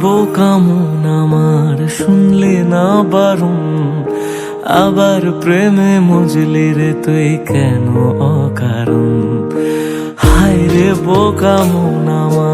বোকামন আমার, শুনলে না বারণ? আবার প্রেমে মজলি রে তুই কেন অকারণ? হায় রে বোকামন আমার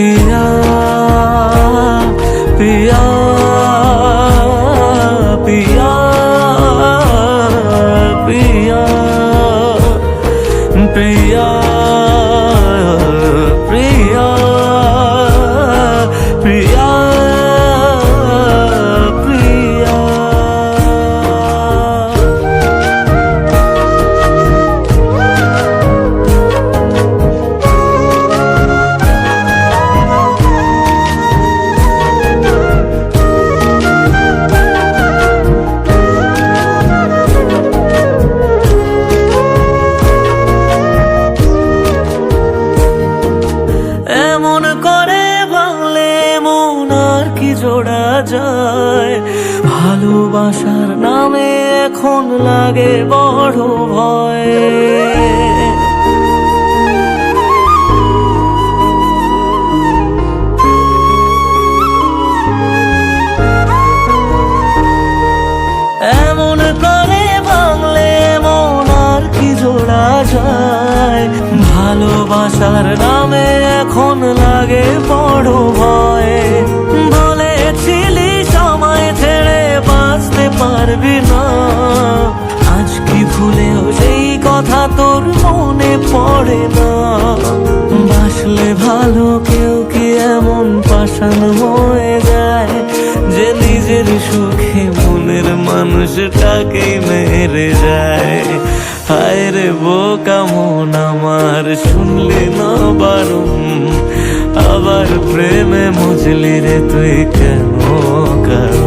পিয়া পিয়া পিয়া পিয়া প্রিয়া। যায়। ভালোবাসার নামে এখন লাগে বড় ভয়। ভালোবাসার নামে এখন লাগে বড় ভয়। পারবি না। আজ কি ভুলেও সেই কথা তোর মনে পড়ে না। বাসলে ভালো কেউ কি এমন পাষাণ হয়ে যায় যে নিজের সুখে মনের মানুষটাকেই মেরে যায়? হায় রে বোকা মন আমার, শুনলে না বারণ? আবার প্রেমে মজলি রে তুই কেন প্রিয়া